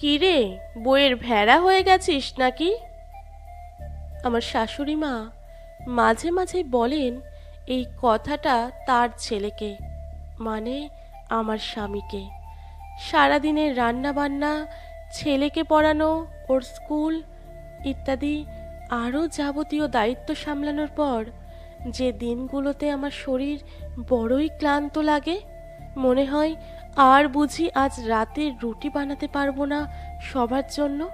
কি রে? বইয়ের ভেড়া হয়ে গেছিস নাকি? আমার শাশুড়ি মা মাঝে মাঝে বলেন এই কথাটা তার ছেলেকে মানে আমার স্বামীকে। সারাদিনের রান্না বান্না ছেলেকে পড়ানো, ওর স্কুল ইত্যাদি আরও যাবতীয় দায়িত্ব সামলানোর পর যে দিনগুলোতে আমার শরীর বড়ই ক্লান্ত লাগে মনে হয় আর বুঝি আজ রাতে রুটি বানাতে পারব না সবার জন্য?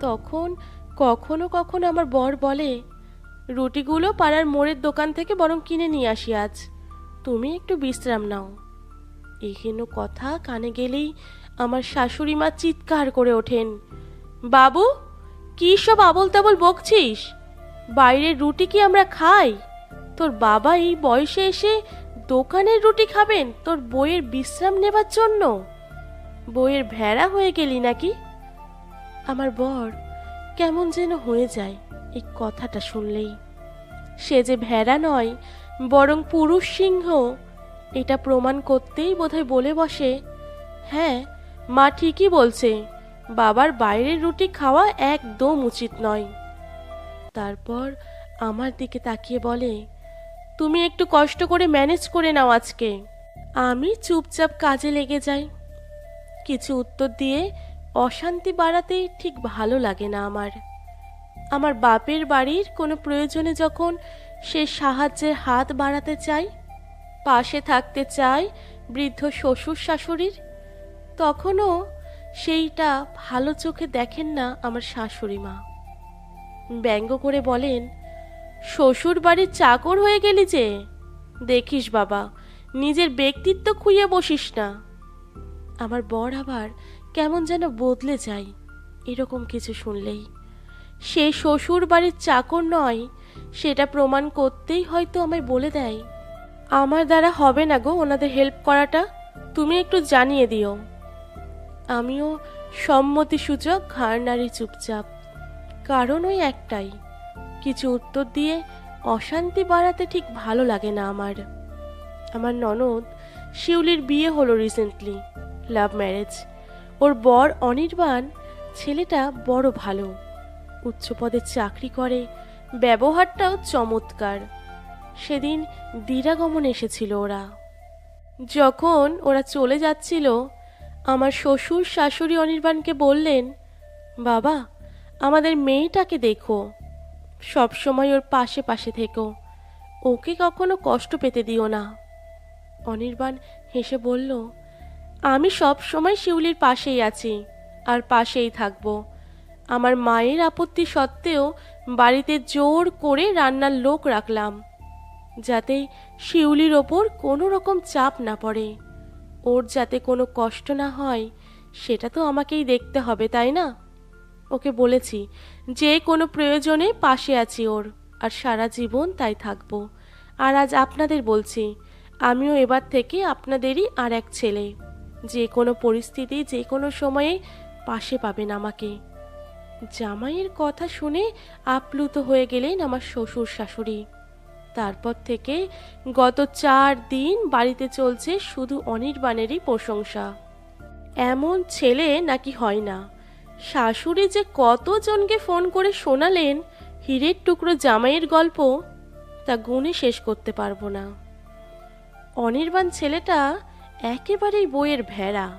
তখন কখনো কখনো আমার বর বলে, রুটিগুলো পাড়ার মোড়ের দোকান থেকে বরং কিনে নিয়ে আসি আজ। তুমি একটু বিশ্রাম নাও। এহেন কথা কানে গেলেই আমার শাশুড়ি মা চিৎকার করে ওঠেন, বাবু, কি সব আবল তাবল বকছিস? বাইরের রুটি কি আমরা খাই? তোর বাবা এই বয়সে এসে দোকানের রুটি খাবেন? তোর বইয়ের বিশ্রাম নেবার জন্য। বইয়ের ভেড়া হয়ে গেলি নাকি? আমার বর কেমন যেন হয়ে যায় এই কথাটা শুনলেই। সে যে ভেড়া নয়, বরং পুরুষ সিংহ, এটা প্রমাণ করতেই বোধহয় বলে বসে হ্যাঁ মা ঠিকই বলছে, বাবার বাইরের রুটি খাওয়া একদম উচিত নয়। তারপর আমার দিকে তাকিয়ে বলে তুমি একটু কষ্ট করে ম্যানেজ করে নাও আজকে। আমি চুপচাপ কাজে লেগে যাই। কিছু উত্তর দিয়ে অশান্তি বাড়াতে ঠিক ভালো লাগে না আমার। আমার বাপের বাড়ির কোনো প্রয়োজনে যখন সে সাহায্যের হাত বাড়াতে চাই, পাশে থাকতে চায় বৃদ্ধ শ্বশুর শাশুড়ির, তখনও সেইটা ভালো চোখে দেখেন না আমার শাশুড়ি মা। ব্যঙ্গ করে বলেন শ্বশুর বাড়ির চাকর হয়ে গেলি যে। দেখিস বাবা, নিজের ব্যক্তিত্ব খুইয়ে বসিস না। আমার বর আবার কেমন যেন বদলে যায়, এরকম কিছু শুনলেই। সে শ্বশুর বাড়ির চাকর নয়, সেটা প্রমাণ করতেই হয়তো আমায় বলে দেয়। আমার দ্বারা হবে না গো ওনাদের হেল্প করাটা, তুমি একটু জানিয়ে দিও। আমিও সম্মতিসূচক ঘাড় নাড়ি চুপচাপ, কারণ ওই একটাই। কিছু উত্তর দিয়ে অশান্তি বাড়াতে ঠিক ভালো লাগে না আমার। আমার ননদ শিউলির বিয়ে হলো রিসেন্টলি লাভ ম্যারেজ ওর বর অনির্বাণ, ছেলেটা বড় ভালো। উচ্চ পদে চাকরি করে, ব্যবহারটাও চমৎকার। সেদিন দিরাগমন এসেছিল ওরা। যখন ওরা চলে যাচ্ছিল, আমার শ্বশুর শাশুড়ি অনির্বাণকে বললেন, বাবা, আমাদের মেয়েটাকে দেখো। সবসময় ওর পাশে পাশে থেকো। ওকে কখনো কষ্ট পেতে দিও না। অনির্বাণ হেসে বলল, আমি সব সময় শিউলির পাশেই আছি আর পাশেই থাকব। আমার মায়ের আপত্তি সত্ত্বেও বাড়িতে জোর করে রান্নার লোক রাখলাম, যাতে শিউলির ওপর কোনো রকম চাপ না পড়ে। ওর যাতে কোনো কষ্ট না হয়, সেটা তো আমাকেই দেখতে হবে, তাই না? ওকে বলেছি, যে কোনো প্রয়োজনে পাশে আছি ওর, আর সারা জীবন তাই থাকব। আর আজ আপনাদের বলছি, আমিও এবার থেকে আপনাদেরই আর এক ছেলে। যে কোনো পরিস্থিতি, যে কোনো সময়ে পাশে পাবেন আমাকে। জামাইয়ের কথা শুনে আপ্লুত হয়ে গেলেন আমার শ্বশুর শাশুড়ি। তারপর থেকে গত চার দিন বাড়িতে চলছে শুধু অনির্বাণেরই প্রশংসা। এমন ছেলে নাকি হয় না। শাশুড়ি যে কতজনকে ফোন করে শোনালেন, হীরের টুকরো জামাইয়ের গল্প তা গুণে শেষ করতে পারব না। অনির্বাণ ছেলেটা একেবারেই বইয়ের ভেড়া।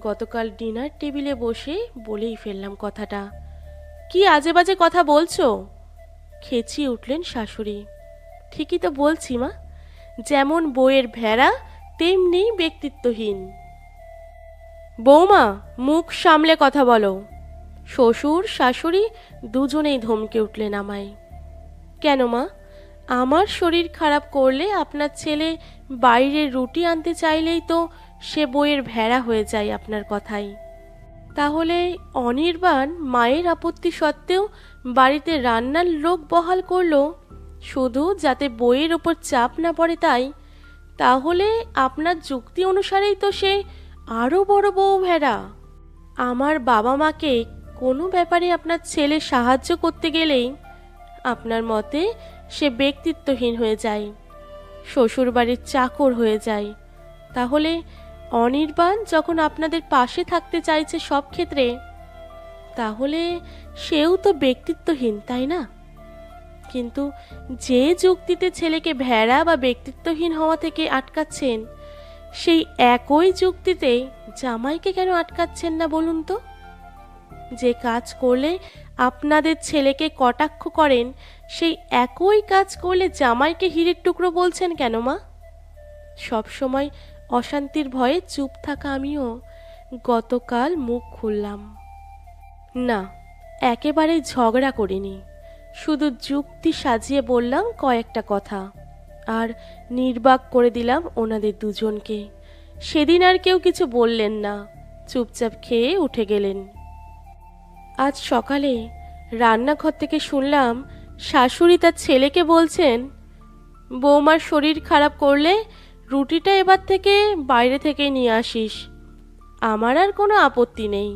গতকাল ডিনার টেবিলে বসে বলেই ফেললাম কথাটা। কি আজে বাজে কথা বলছো? খেচিয়ে উঠলেন শাশুড়ি। ঠিকই তো বলছি মা, যেমন বইয়ের ভেড়া, তেমনি ব্যক্তিত্বহীন। বৌমা, মুখ সামলে কথা বলো। শ্বশুর, শাশুড়ি দুজনেই ধমকে উঠলেন আমায়। কেন মা? আমার শরীর খারাপ করলে আপনার ছেলে বাইরে রুটি আনতে চাইলেই তো সে বইয়ের ভেড়া হয়ে যায় আপনার কথাই তাহলে অনির্বাণ মায়ের আপত্তি সত্ত্বেও বাড়িতে রান্নার লোক বহাল করল? শুধু যাতে বইয়ের ওপর চাপ না পড়ে তাই? তাহলে আপনার যুক্তি অনুসারেই তো সে আরও বড় বউ ভেড়া। আমার বাবা মাকে কোনো ব্যাপারে আপনার ছেলে সাহায্য করতে গেলেই আপনার মতে সে ব্যক্তিত্বহীন হয়ে যায়, শ্বশুরবাড়ির চাকর হয়ে যায়। তাহলে অনির্বাণ যখন আপনাদের পাশে থাকতে চাইছে সব ক্ষেত্রে, তাহলে সেও তো ব্যক্তিত্বহীন, তাই না? কিন্তু যে যুক্তিতে ছেলেকে ভেড়া বা ব্যক্তিত্বহীন হওয়া থেকে আটকাচ্ছেন সেই একই যুক্তিতে জামাইকে কেন আটকাচ্ছেন না বলুন তো? যে কাজ করলে আপনাদের ছেলেকে কটাক্ষ করেন, সেই একই কাজ করলে জামাইকে হিরের টুকরো বলছেন কেন মা? সবসময় অশান্তির ভয়ে চুপ থাকা আমিও গতকাল মুখ খুললাম। না একেবারে ঝগড়া করিনি। শুধু যুক্তি সাজিয়ে বললাম কয়েকটা কথা। আর নির্বাক করে দিলাম ওনাদের দুজনকে। সেদিন আর কেউ কিছু বললেন না। চুপচাপ খেয়ে উঠে গেলেন। আজ সকালে রান্নাঘর থেকে শুনলাম শাশুড়ি তার ছেলেকে বলছেন, বৌমার শরীর খারাপ করলে রুটিটা এবার থেকে বাইরে থেকে নিয়ে আসিস। আমার আর কোনো আপত্তি নেই।